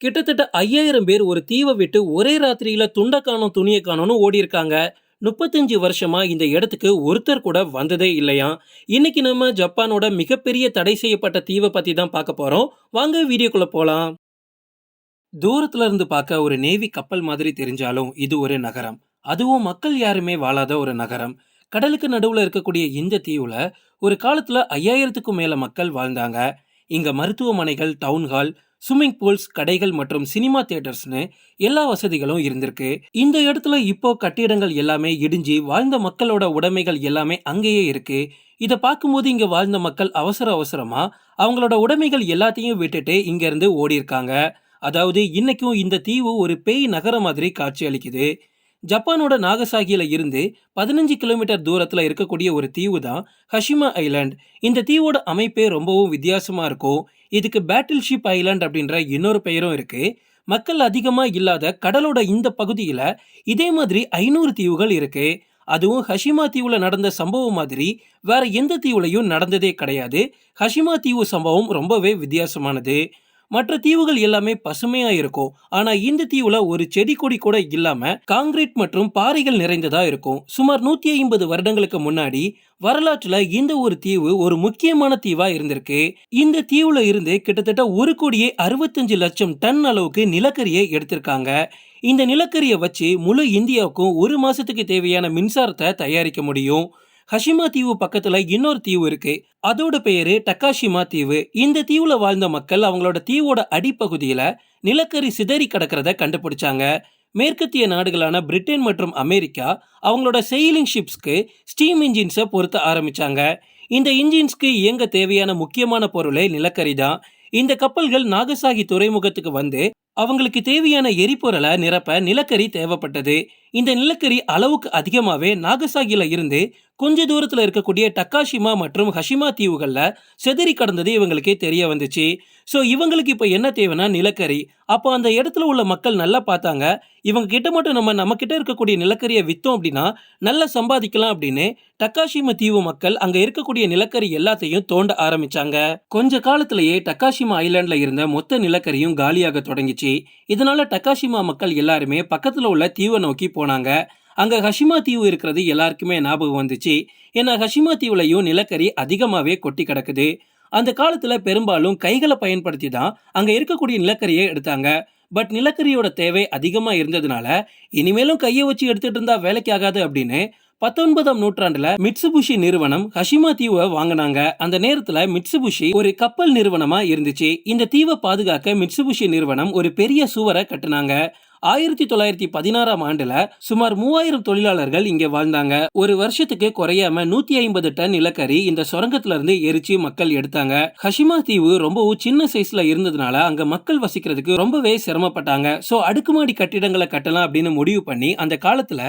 கிட்டத்தட்ட ஐயாயிரம் பேர் ஒரு தீவை விட்டு ஒரே ராத்திரியில துண்டக்கானோ காணோம் துணியை காணோன்னு ஓடி இருக்காங்க முப்பத்தஞ்சு வருஷமா இந்த இடத்துக்கு ஒருத்தர் கூட வந்ததே இல்லையா இன்னைக்கு நம்ம ஜப்பானோட மிகப்பெரிய தடை செய்யப்பட்ட தீவை பத்தி தான் பார்க்க போறோம். வாங்க வீடியோக்குள்ள போலாம். தூரத்துல இருந்து பார்க்க ஒரு நேவி கப்பல் மாதிரி தெரிஞ்சாலும் இது ஒரு நகரம். அதுவும் மக்கள் யாருமே வாழாத ஒரு நகரம். கடலுக்கு நடுவில் இருக்கக்கூடிய இந்த தீவுல ஒரு காலத்துல ஐயாயிரத்துக்கும் மேல மக்கள் வாழ்ந்தாங்க. இங்க மருத்துவமனைகள் டவுன் ஹால் ஸ்விம்மிங் பூல்ஸ் கடைகள் மற்றும் சினிமா தியேட்டர்ஸ்னு எல்லா வசதிகளும் இருந்திருக்கு. இந்த இடத்துல இப்போ கட்டிடங்கள் எல்லாமே இடிஞ்சு வாழ்ந்த மக்களோட உடைமைகள் எல்லாமே அங்கேயே இருக்கு. இதை பார்க்கும்போது இங்கே வாழ்ந்த மக்கள் அவசர அவசரமா அவங்களோட உடைமைகள் எல்லாத்தையும் விட்டுட்டு இங்கேருந்து ஓடி இருக்காங்க அதாவது இன்னைக்கும் இந்த தீவு ஒரு பேய் நகரம் மாதிரி காட்சி அளிக்குது. ஜப்பானோட நாகசாகியில் இருந்து பதினஞ்சு கிலோமீட்டர் தூரத்தில் இருக்கக்கூடிய ஒரு தீவு தான் ஹஷிமா ஐலாண்ட். இந்த தீவோட அமைப்பே ரொம்பவும் வித்தியாசமாக இருக்கும். இதுக்கு பேட்டில் ஷிப் ஐலாண்ட் அப்படின்ற இன்னொரு பெயரும் இருக்குது மக்கள் அதிகமாக இல்லாத கடலோட இந்த பகுதியில் இதே மாதிரி ஐநூறு தீவுகள் இருக்குது அதுவும் ஹஷிமா தீவில் நடந்த சம்பவம் மாதிரி வேற எந்த தீவுலையும் நடந்ததே கிடையாது. ஹஷிமா தீவு சம்பவம் ரொம்பவே வித்தியாசமானது. மற்ற தீவுகள் எல்லாமே பசுமையா இருக்கும் ஆனா இந்த தீவுல ஒரு செடி கொடி கூட இல்லாம காங்கிரீட் மற்றும் பாறைகள் நிறைந்ததா இருக்கும் சுமார் நூத்தி ஐம்பது வருடங்களுக்கு முன்னாடி வரலாற்றுல இந்த ஒரு தீவு ஒரு முக்கியமான தீவா இருந்திருக்கு. இந்த தீவுல இருந்து கிட்டத்தட்ட ஒரு கோடியே அறுபத்தஞ்சு லட்சம் டன் அளவுக்கு நிலக்கரியை எடுத்திருக்காங்க. இந்த நிலக்கரியை வச்சு முழு இந்தியாவுக்கும் ஒரு மாசத்துக்கு தேவையான மின்சாரத்தை தயாரிக்க முடியும். ஹஷிமா தீவு பக்கத்துல இன்னொரு தீவு இருக்கு. அதோட பெயரு டக்காஷிமா தீவு. இந்த தீவுல வாழ்ந்த மக்கள் அவங்களோட தீவோட அடிப்பகுதியில நிலக்கரி சிதறி கிடக்கிறத கண்டுபிடிச்சாங்க. மேற்கத்திய நாடுகளான பிரிட்டன் மற்றும் அமெரிக்கா அவங்களோட செயிலிங் ஷிப்ஸ்க்கு ஸ்டீம் இன்ஜின்ஸை பொருத்த ஆரம்பிச்சாங்க. இந்த இன்ஜின்ஸ்க்கு இயங்க தேவையான முக்கியமான பொருளே நிலக்கரி தான். இந்த கப்பல்கள் நாகசாகி துறைமுகத்துக்கு வந்து அவங்களுக்கு தேவையான எரிபொருளை நிரப்ப நிலக்கரி தேவைப்பட்டது. இந்த நிலக்கரி அளவுக்கு அதிகமாகவே நாகசாகியில் இருந்து கொஞ்ச தூரத்தில் இருக்கக்கூடிய டக்காஷிமா மற்றும் ஹஷிமா தீவுகளில் செதறி கடந்தது இவங்களுக்கே தெரிய வந்துச்சு. ஸோ இவங்களுக்கு இப்போ என்ன தேவைன்னா நிலக்கரி. அப்போ அந்த இடத்துல உள்ள மக்கள் நல்லா பார்த்தாங்க. இவங்க கிட்ட மட்டும் நம்ம நம்ம கிட்ட இருக்கக்கூடிய நிலக்கரியை விற்றோம் அப்படின்னா நல்லா சம்பாதிக்கலாம் அப்படின்னு டக்காஷிமா தீவு மக்கள் அங்கே இருக்கக்கூடிய நிலக்கரி எல்லாத்தையும் தோண்ட ஆரம்பிச்சாங்க. கொஞ்ச காலத்திலேயே டக்காஷிமா ஐலாண்ட்ல இருந்த மொத்த நிலக்கரியும் காலியாக தொடங்கிச்சு. இதனால டக்காஷிமா மக்கள் எல்லாருமே பக்கத்தில் உள்ள தீவை நோக்கி போனாங்க. அங்க ஹஷிமா தீவு இருக்கிறது எல்லாருக்குமே ஞாபகம் வந்துச்சு. ஏன்னா ஹஷிமா தீவுலையும் நிலக்கரி அதிகமாகவே கொட்டி கிடக்குது. அந்த காலத்துல பெரும்பாலும் கைகளை பயன்படுத்தி தான் அங்க இருக்கக்கூடிய நிலக்கரியை எடுத்தாங்க. பட் நிலக்கரியோட தேவை அதிகமாக இருந்ததுனால இனிமேலும் கையை வச்சு எடுத்துட்டு இருந்தால் வேலைக்கு ஆகாது அப்படின்னு பத்தொன்பதாம் நூற்றாண்டுல மிட்சுபுஷி நிறுவனம் ஹஷிமா தீவை வாங்கினாங்க. அந்த நேரத்துல மிட்சுபுஷி ஒரு கப்பல் நிறுவனமா இருந்துச்சு. இந்த தீவை பாதுகாக்க மிட்சுபுஷி நிறுவனம் ஒரு பெரிய சுவரை கட்டுனாங்க. ஆயிரத்தி தொள்ளாயிரத்தி பதினாறாம் ஆண்டுல சுமார் மூவாயிரம் தொழிலாளர்கள் இங்க வாழ்ந்தாங்க. ஒரு வருஷத்துக்கு குறையாம நூத்தி ஐம்பது டன் நிலக்கரி இந்த சுரங்கத்துல இருந்து எரிச்சு மக்கள் எடுத்தாங்க. ஹஷிமா தீவு ரொம்பவும் சின்ன சைஸ்ல இருந்ததுனால அங்க மக்கள் வசிக்கிறதுக்கு ரொம்பவே சிரமப்பட்டாங்க. சோ அடுக்குமாடி கட்டிடங்களை கட்டலாம் அப்படின்னு முடிவு பண்ணி அந்த காலத்துல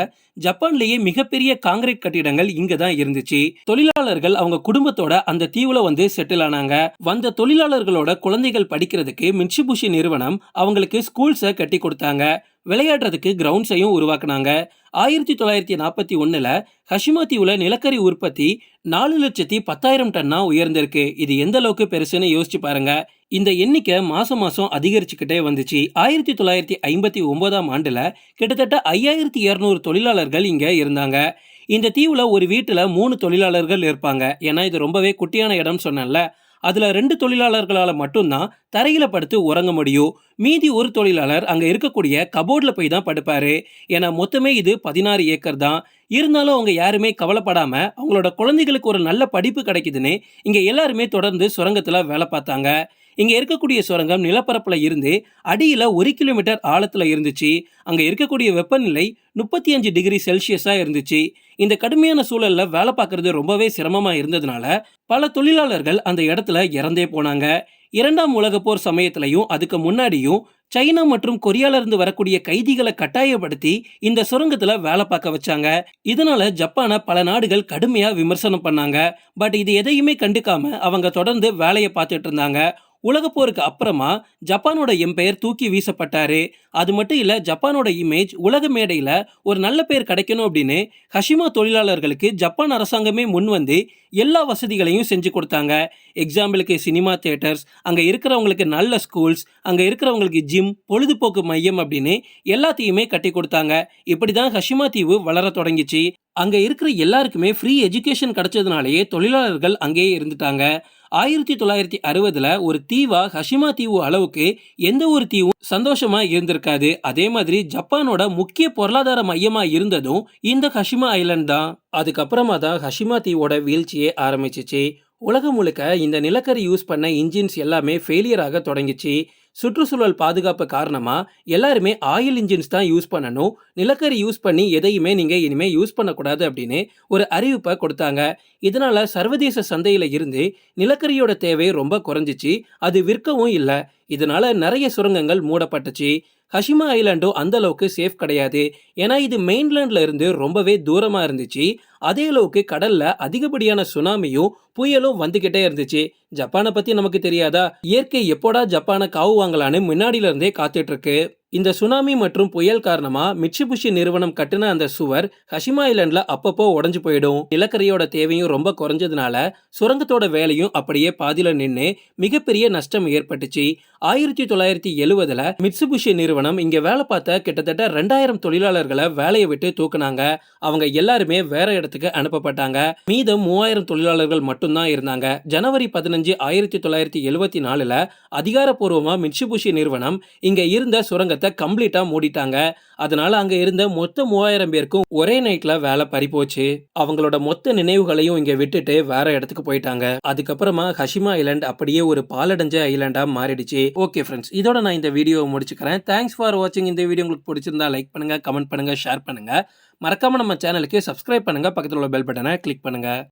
ஜப்பான்லேயே மிகப்பெரிய காங்கிரீட் கட்டிடங்கள் இங்க தான் இருந்துச்சு. தொழிலாளர்கள் அவங்க குடும்பத்தோட அந்த தீவுல வந்து செட்டில் ஆனாங்க. வந்த தொழிலாளர்களோட குழந்தைகள் படிக்கிறதுக்கு மிட்சுபுஷி நிறுவனம் அவங்களுக்கு ஸ்கூல்ஸை கட்டி கொடுத்தாங்க. விளையாடுறதுக்கு கிரவுண்ட்ஸையும் உருவாக்குனாங்க. ஆயிரத்தி தொள்ளாயிரத்தி நாற்பத்தி ஒன்றில் ஹஷிமா தீவுல நிலக்கரி உற்பத்தி நாலு லட்சத்தி பத்தாயிரம் டன்னா உயர்ந்திருக்கு. இது எந்த அளவுக்கு பெருசுன்னு யோசிச்சு பாருங்க. இந்த எண்ணிக்கை மாசம் மாசம் அதிகரிச்சுக்கிட்டே வந்துச்சு. ஆயிரத்தி தொள்ளாயிரத்தி ஐம்பத்தி ஒன்பதாம் ஆண்டில் கிட்டத்தட்ட ஐயாயிரத்தி இரநூறு தொழிலாளர்கள் இங்கே இருந்தாங்க. இந்த தீவுல ஒரு வீட்டில் மூணு தொழிலாளர்கள் இருப்பாங்க. ஏன்னா இது ரொம்பவே குட்டியான இடம் சொன்னேன்ல. அதில் ரெண்டு தொழிலாளர்களால் மட்டும்தான் தரையில் படுத்து உறங்க முடியும். மீதி ஒரு தொழிலாளர் அங்கே இருக்கக்கூடிய கபோர்டில் போய் தான் படுப்பார். ஏன்னா மொத்தமே இது பதினாறு ஏக்கர் தான். இருந்தாலும் அவங்க யாருமே கவலைப்படாமல் அவங்களோட குழந்தைகளுக்கு ஒரு நல்ல படிப்பு கிடைக்குதுன்னு இங்கே எல்லாருமே தொடர்ந்து சுரங்கத்தில் வேலை பார்த்தாங்க. இங்கே இருக்கக்கூடிய சுரங்கம் நிலப்பரப்பில் இருந்து அடியில் ஒரு கிலோமீட்டர் ஆழத்தில் இருந்துச்சு. அங்கே இருக்கக்கூடிய வெப்பநிலை முப்பத்தி அஞ்சு டிகிரி செல்சியஸாக இருந்துச்சு. இந்த கடுமையான சூழலில் வேலை பார்க்கறது ரொம்பவே சிரமமாக இருந்ததுனால பல தொழிலாளர்கள் அந்த இடத்துல இறந்தே போனாங்க. இரண்டாம் உலக போர் சமயத்திலையும் அதுக்கு முன்னாடியும் சைனா மற்றும் கொரியாலருந்து வரக்கூடிய கைதிகளை கட்டாயப்படுத்தி இந்த சுரங்கத்தில் வேலை பார்க்க வச்சாங்க. இதனால ஜப்பானை பல நாடுகள் கடுமையாக விமர்சனம் பண்ணாங்க. பட் இது எதையுமே கண்டுக்காம அவங்க தொடர்ந்து வேலையை பார்த்துட்டு இருந்தாங்க. உலகப் போருக்கு அப்புறமா ஜப்பானோட எம்பையர் தூக்கி வீசப்பட்டாரு. அது மட்டும் இல்லை ஜப்பானோட இமேஜ் உலக மேடையில் ஒரு நல்ல பேர் கிடைக்கணும் அப்படின்னு ஹஷிமா தொழிலாளர்களுக்கு ஜப்பான் அரசாங்கமே முன் வந்து எல்லா வசதிகளையும் செஞ்சு கொடுத்தாங்க. எக்ஸாம்பிளுக்கு சினிமா தேட்டர்ஸ் அங்கே இருக்கிறவங்களுக்கு நல்ல ஸ்கூல்ஸ் அங்கே இருக்கிறவங்களுக்கு ஜிம் பொழுதுபோக்கு மையம் அப்படின்னு எல்லாத்தையுமே கட்டி கொடுத்தாங்க. இப்படி தான் ஹஷிமா தீவு வளர தொடங்கிச்சு. அங்கே இருக்கிற எல்லாருக்குமே ஃப்ரீ எஜுகேஷன் கிடைச்சதுனாலேயே தொழிலாளர்கள் அங்கேயே இருந்துட்டாங்க. ஆயிரத்தி தொள்ளாயிரத்தி அறுபதுல ஒரு தீவா ஹஷிமா தீவு அளவுக்கு எந்த ஒரு தீவும் சந்தோஷமா இருந்திருக்காது. அதே மாதிரி ஜப்பானோட முக்கிய பொருளாதார மையமா இருந்ததும் இந்த ஹஷிமா ஐலண்ட் தான். அதுக்கப்புறமா தான் ஹஷிமா தீவோட வீழ்ச்சியே ஆரம்பிச்சிச்சு. உலகம் முழுக்க இந்த நிலக்கரி யூஸ் பண்ண இன்ஜின்ஸ் எல்லாமே ஃபெயிலியர் ஆக தொடங்கிச்சு. சுற்றுச்சூழல் பாதுகாப்பு காரணமாக எல்லாருமே ஆயில் இன்ஜின்ஸ் தான் யூஸ் பண்ணணும். நிலக்கரி யூஸ் பண்ணி எதையுமே நீங்கள் இனிமேல் யூஸ் பண்ணக்கூடாது அப்படின்னு ஒரு அறிவிப்பை கொடுத்தாங்க. இதனால் சர்வதேச சந்தையில் இருந்து நிலக்கரியோட தேவை ரொம்ப குறைஞ்சிச்சு. அது விற்கவும் இல்லை. இதனால் நிறைய சுரங்கங்கள் மூடப்பட்டுச்சு. ஹஷிமா ஐலாண்டும் அந்த அளவுக்கு சேஃப் கிடையாது. ஏன்னா இது மெயின்லேண்டில் இருந்து ரொம்பவே தூரமாக இருந்துச்சு. அதே அளவுக்கு கடலில் அதிகப்படியான சுனாமியும் புயலும் வந்துக்கிட்டே இருந்துச்சு. ஜப்பானை பற்றி நமக்கு தெரியாதா? இயற்கை எப்போடா ஜப்பானை காவு வாங்கலான்னு முன்னாடியிலேருந்தே காத்துட்ருக்கு இந்த சுனாமி மற்றும் புயல் காரணமா மிச்சிபுஷி நிறுவனம் கட்டின அந்த சுவர் ஹஷிமா ஐலாண்ட்ல அப்பப்போ உடஞ்சு போயிடும். நிலக்கரியோட தேவையும் ரொம்ப குறைஞ்சதுனால சுரங்கத்தோட வேலையும் அப்படியே பாதியில நின்று மிகப்பெரிய நஷ்டம் ஏற்பட்டுச்சு. ஆயிரத்தி தொள்ளாயிரத்தி எழுவதுல மிட்சுபிஷி நிறுவனம் இங்க வேலை பார்த்த கிட்டத்தட்ட ரெண்டாயிரம் தொழிலாளர்களை வேலையை விட்டு தூக்குனாங்க. அவங்க எல்லாருமே வேற இடத்துக்கு அனுப்பப்பட்டாங்க. மீதம் மூவாயிரம் தொழிலாளர்கள் மட்டும்தான் இருந்தாங்க. ஜனவரி பதினஞ்சு ஆயிரத்தி தொள்ளாயிரத்தி எழுவத்தி நாலுல அதிகாரப்பூர்வமா மிட்சுபிஷி நிறுவனம் இங்க இருந்த சுரங்கத்தை கம்ப்ளீட்டா மூடிட்டாங்க. அதனால அங்க இருந்த மொத்த மூவாயிரம் பேருக்கும் ஒரே நைட்ல வேலை பறி போச்சு. அவங்களோட மொத்த நினைவுகளையும் இங்க விட்டுட்டு வேற இடத்துக்கு போயிட்டாங்க. அதுக்கப்புறமா ஹஷிமா ஐலாண்ட் அப்படியே ஒரு பாலடைஞ்ச ஐலாண்டா மாறிடுச்சு. ஓகே ஃப்ரெண்ட்ஸ் இதோட நான் இந்த வீடியோவை முடிச்சுக்கிறேன். தேங்க்ஸ் ஃபார் வாட்சிங் இந்த வீடியோ உங்களுக்கு பிடிச்சிருந்தா லைக் பண்ணுங்க கமெண்ட் பண்ணுங்க ஷேர் பண்ணுங்க. மறக்காம நம்ம சேனலுக்கு சப்ஸ்கிரைப் பண்ணுங்க. பக்கத்தில் உள்ள பெல் பட்டனை கிளிக் பண்ணுங்க.